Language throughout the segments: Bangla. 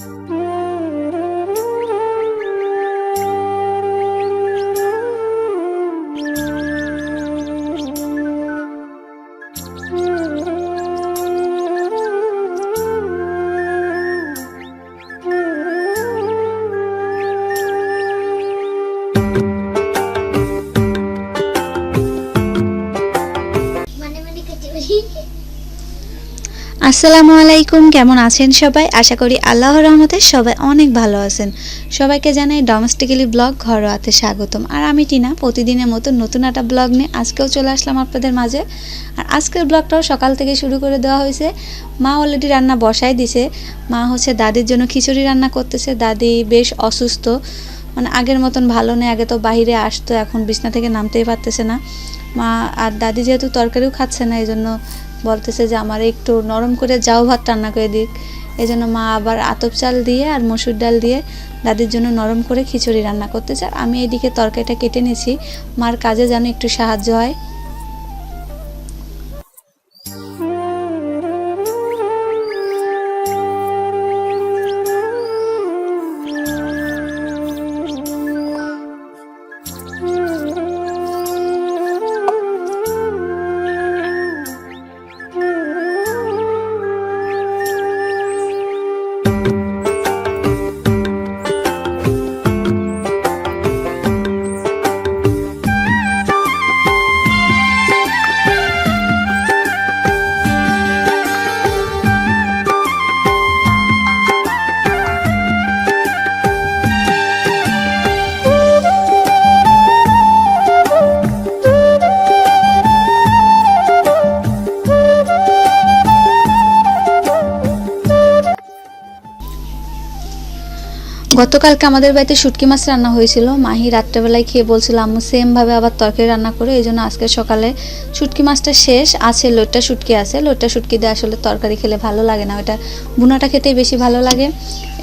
Mm-hmm. আসসালামু আলাইকুম, কেমন আছেন সবাই? আশা করি আল্লাহর রহমতে সবাই অনেক ভালো আছেন। সবাইকে জানাই ডোমেস্টিক্যালি ব্লগ ঘরোয়াতে স্বাগতম। আর আমি টিনা, প্রতিদিনের মতো নতুন একটা ব্লগ নিয়ে আজকেও চলে আসলাম আপনাদের মাঝে। আর আজকের ব্লগটাও সকাল থেকে শুরু করে দেওয়া হয়েছে। মা অলরেডি রান্না বসাই দিছে। মা হচ্ছে দাদির জন্য খিচুড়ি রান্না করতেছে। দাদি বেশ অসুস্থ। মানে আগের মতন ভালো নেই, আগে তো বাইরে আসতো, এখন বিছনা থেকে নামতেই পারতেছে না। মা আর দাদি যেহেতু তরকারিও খাচ্ছে না এই জন্য বলতেছে যে, আমার একটু নরম করে যাও, ভাত রান্না করে দিক। এই জন্য মা আবার আতপ চাল দিয়ে আর মসুর ডাল দিয়ে দাদির জন্য নরম করে খিচুড়ি রান্না করতে চায় আমি এদিকে তরকারিটা কেটে নিয়েছি। মার কাজে যেন একটু সাহায্য হয়। গতকালকে আমাদের বাড়িতে শুটকি মাছ রান্না হয়েছিল। মাহি রাত্রেবেলায় খেয়ে বলছিল, আম্মু, সেমভাবে আবার তরকারি রান্না করে, এই জন্য আজকে সকালে শুটকি মাছটা শেষ, আছে, লোটটা শুটকি আছে। লোটটা শুটকি দিয়ে আসলে তরকারি খেলে ভালো লাগে না ওটা বুনাটা খেতেই বেশি ভালো লাগে।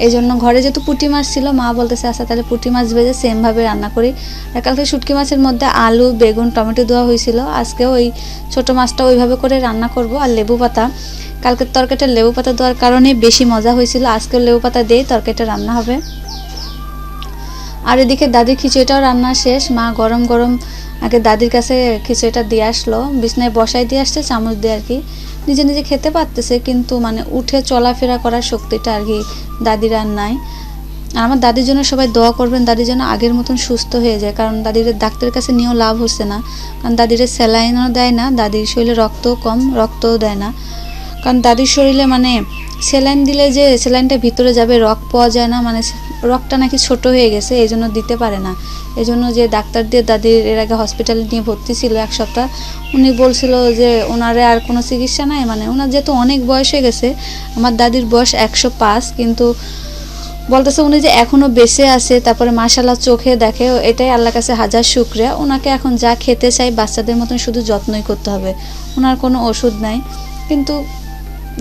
এই জন্য ঘরে যেহেতু পুঁটি মাছ ছিল, মা বলতেছে আচ্ছা তাহলে পুঁটি মাছ ভেজে সেমভাবে রান্না করি। আর কালকে শুটকি মাছের মধ্যে আলু, বেগুন, টমেটো দেওয়া হয়েছিল। আজকেও ওই ছোটো মাছটা ওইভাবে করে রান্না করব, আর লেবু পাতা। কালকের তরকারিটা লেবু পাতা দেওয়ার কারণে বেশি মজা হয়েছিল। আজকেও লেবু পাতা দিয়েই তরকারিটা রান্না হবে। আর এদিকে দাদির খিচুড়িটাও রান্না শেষ। মা গরম গরম আগে দাদির কাছে খিচুড়িটা দিয়ে আসলো। বিছনায় বসাই দিয়ে আসছে, চামচ দিয়ে আর কি। নিজে নিজে খেতে পারতেছে, কিন্তু মানে উঠে চলাফেরা করার শক্তিটা আর কি দাদির আর নাই। আর আমার দাদির জন্য সবাই দোয়া করবেন দাদির জন্য আগের মতন সুস্থ হয়ে যায়। কারণ দাদির ডাক্তারের কাছে নিয়েও লাভ হচ্ছে না। কারণ দাদির স্যালাইনও দেয় না, দাদির শরীরে রক্তও কম, রক্তও দেয় না। কারণ দাদির শরীরে মানে স্যালাইন দিলে যে স্যালাইনটা ভিতরে যাবে, রক্ত পাওয়া যায় না মানে রক্তটা নাকি ছোট হয়ে গেছে এই জন্য দিতে পারে না। এই জন্য যে ডাক্তার দিয়ে দাদির এর আগে হসপিটালে নিয়ে ভর্তি ছিল এক সপ্তাহ, উনি বলছিল যে ওনারে আর কোনো চিকিৎসা নাই মানে ওনার যেহেতু অনেক বয়স হয়ে গেছে, আমার দাদির বয়স একশো পাঁচ, কিন্তু বলতেছে উনি যে এখনও বেঁচে আছে, তারপরে মাশাল্লাহ চোখে দেখে, এটাই আল্লাহর কাছে হাজার শুক্রিয়া। ওনাকে এখন যা খেতে চাই, বাচ্চাদের মতন শুধু যত্নই করতে হবে। ওনার কোনো ওষুধ নাই। কিন্তু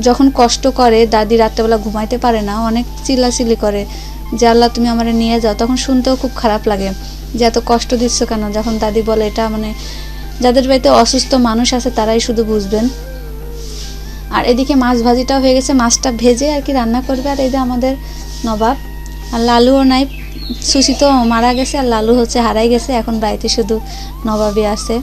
যখন কষ্ট করে, দাদি রাত্রেবেলা ঘুমাইতে পারে না, অনেক চিল্লাচিল্লি করে, যে আল্লাহ তুমি আমার নিয়ে যাও, তখন শুনতেও খুব খারাপ লাগে, যে এত কষ্ট দিচ্ছ কেন? যখন দাদি বলে, এটা মানে যাদের বাড়িতে অসুস্থ মানুষ আছে, তারাই শুধু বুঝবেন। আর এদিকে মাছ ভাজিটাও হয়ে গেছে, মাছটা ভেজে আর কি রান্না করবে, আর এই যে আমাদের নবাব। আর লালুও নাই সুশি তো মারা গেছে, আর লালু হচ্ছে হারাই গেছে, এখন বাড়িতে শুধু নবাবই আছে।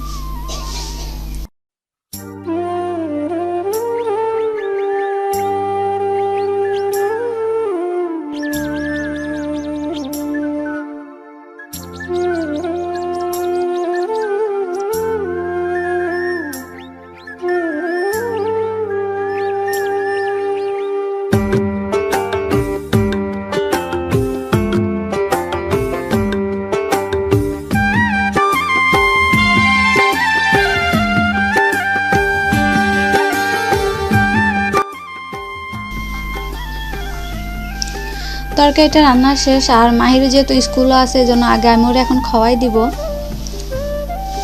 তরকারিটা রান্না শেষ, আর মাহিরও যেহেতু স্কুলও আছে, এই জন্য আগে আমি ওরা এখন খাওয়াই দিব।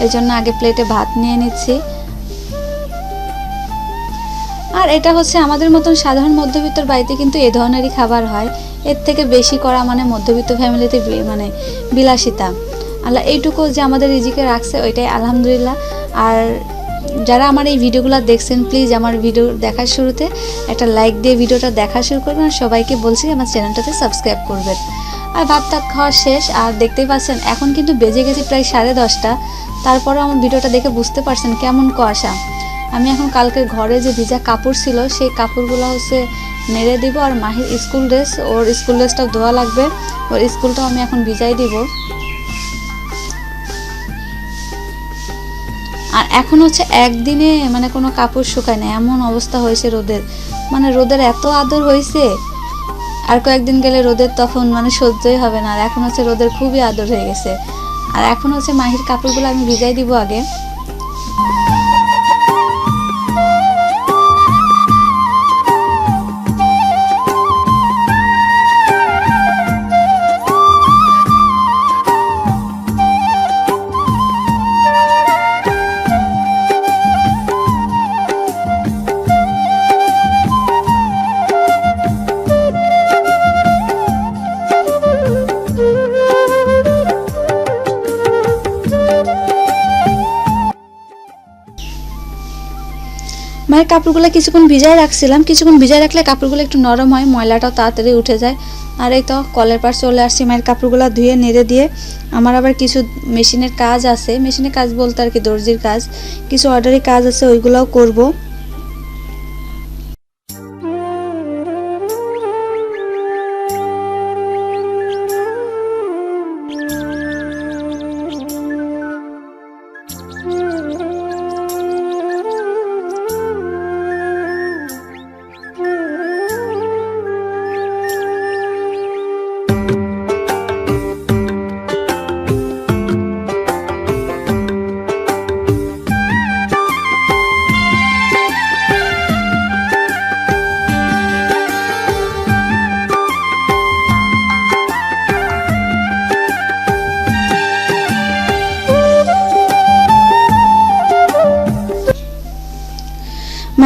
এই জন্য আগে প্লেটে ভাত নিয়ে নিচ্ছি। আর এটা হচ্ছে আমাদের মতন সাধারণ মধ্যবিত্তর বাড়িতে কিন্তু এ ধরনেরই খাবার হয়। এর থেকে বেশি করা মানে মধ্যবিত্ত ফ্যামিলিতে মানে বিলাসিতা। আল্লাহ এইটুকু যে আমাদের রিজিকে রাখছে, ওইটাই আলহামদুলিল্লাহ। আর যারা আমার এই ভিডিওগুলো দেখছেন প্লিজ আমার ভিডিও দেখার শুরুতে একটা লাইক দিয়ে ভিডিওটা দেখা শুরু করবেন আর সবাইকে বলছি আমার চ্যানেলটাতে সাবস্ক্রাইব করবেন। আর ভাত টাত খাওয়া শেষ, আর দেখতেই পাচ্ছেন এখন কিন্তু বেজে গেছে প্রায় সাড়ে দশটা। তারপরে আমার ভিডিওটা দেখে বুঝতে পারছেন কেমন কুয়াশা। আমি এখন কালকে ঘরে যে ভিজা কাপড় ছিল, সেই কাপড়গুলো হচ্ছে মেরে দিব আর মাহির স্কুল ড্রেস, ওর স্কুল ড্রেসটাও ধোয়া লাগবে, ওর স্কুলটাও আমি এখন ভিজাই দিব। এখন হচ্ছে একদিনে মানে কোনো কাপড় শুকায় না, এমন অবস্থা হয়েছে রোদের। মানে রোদের এত আদর হয়েছে, আর কয়েকদিন গেলে রোদের তখন মানে সহ্যই হবে না, আর এখন হচ্ছে রোদের খুবই আদর হয়ে গেছে। আর এখন হচ্ছে মাহির কাপড়গুলো আমি ভিজাই দিব আগে। মায়ের কাপড়গুলো কিছুক্ষণ ভিজায় রাখছিলাম। কিছুক্ষণ ভিজায় রাখলে কাপড়গুলো একটু নরম হয়, ময়লাটাও তাড়াতাড়ি উঠে যায়। আর এই তো কলের পার চলে আসছি মায়ের কাপড়গুলো ধুয়ে, নেড়ে দিয়ে। আমার আবার কিছু মেশিনের কাজ আছে। মেশিনের কাজ বলতে আর কি দর্জির কাজ। কিছু অর্ডারি কাজ আছে, ওইগুলোও করব।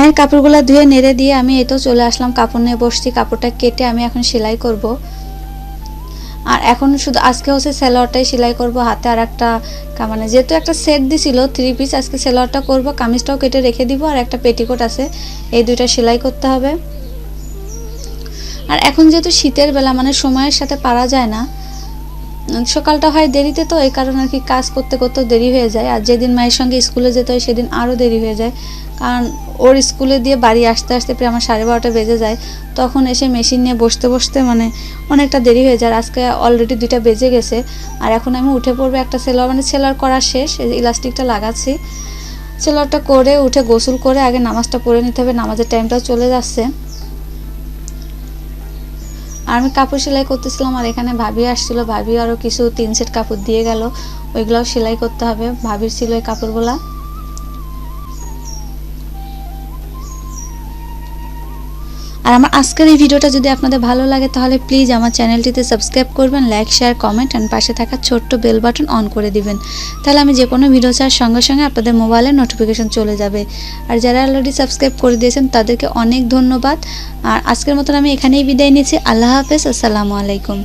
মায়ের কাপড়গুলো ধুয়ে নেড়ে দিয়ে আমি তো চলে আসলাম কাপড় নিয়ে বসছি। কাপড়টা কেটে আমি এখন সেলাই করব। আর এখন শুধু আজকে হচ্ছে সেলোয়ারটাই সেলাই করব, হাতে আর একটা মানে যেহেতু একটা সেট দিছিল থ্রি পিস আজকে সেলোয়ারটা করব, কামিজটাও কেটে রেখে দিব আর একটা পেটিকোট আছে, এই দুইটা সেলাই করতে হবে। আর এখন যেহেতু শীতের বেলা মানে সময়ের সাথে পারা যায় না সকালটা হয় দেরিতে তো, এই কারণে আর কি কাজ করতে করতে দেরি হয়ে যায়। আর যেদিন মায়ের সঙ্গে স্কুলে যেতে হয় সেদিন আরও দেরি হয়ে যায়। কারণ ওর স্কুলে দিয়ে বাড়ি আসতে আসতে প্রায় আমার সাড়ে বারোটা বেজে যায়। তখন এসে মেশিন নিয়ে বসতে বসতে মানে অনেকটা দেরি হয়ে যায়। আজকে অলরেডি দুইটা বেজে গেছে। আর এখন আমি উঠে পড়ব একটা সেলার মানে সেলার করা শেষ, এই ইলাস্টিকটা লাগাচ্ছি। সেলারটা করে উঠে গোসল করে আগে নামাজটা পড়ে নিতে হবে। নামাজের টাইমটাও চলে যাচ্ছে। আর আমি কাপড় সেলাই করতেছিলাম আর এখানে ভাবি আসছিল। ভাবি আরও কিছু তিন সেট কাপড় দিয়ে গেল। ওইগুলাও সেলাই করতে হবে। ভাবির ছিল এই কাপড়গুলা। আর আমার আজকের এই ভিডিওটা যদি আপনাদের ভালো লাগে, তাহলে প্লিজ আমার চ্যানেলটিতে সাবস্ক্রাইব করবেন লাইক শেয়ার কমেন্ট অ্যান্ড পাশে থাকা ছোট্ট বেল বাটন অন করে দিবেন। তাহলে আমি যে কোনো ভিডিও চার সঙ্গে সঙ্গে আপনাদের মোবাইলে নোটিফিকেশন চলে যাবে। আর যারা অলরেডি সাবস্ক্রাইব করে দিয়েছেন, তাদেরকে অনেক ধন্যবাদ। আর আজকের মতন আমি এখানেই বিদায় নিয়েছি আল্লাহ হাফেজ, আসসালামু আলাইকুম।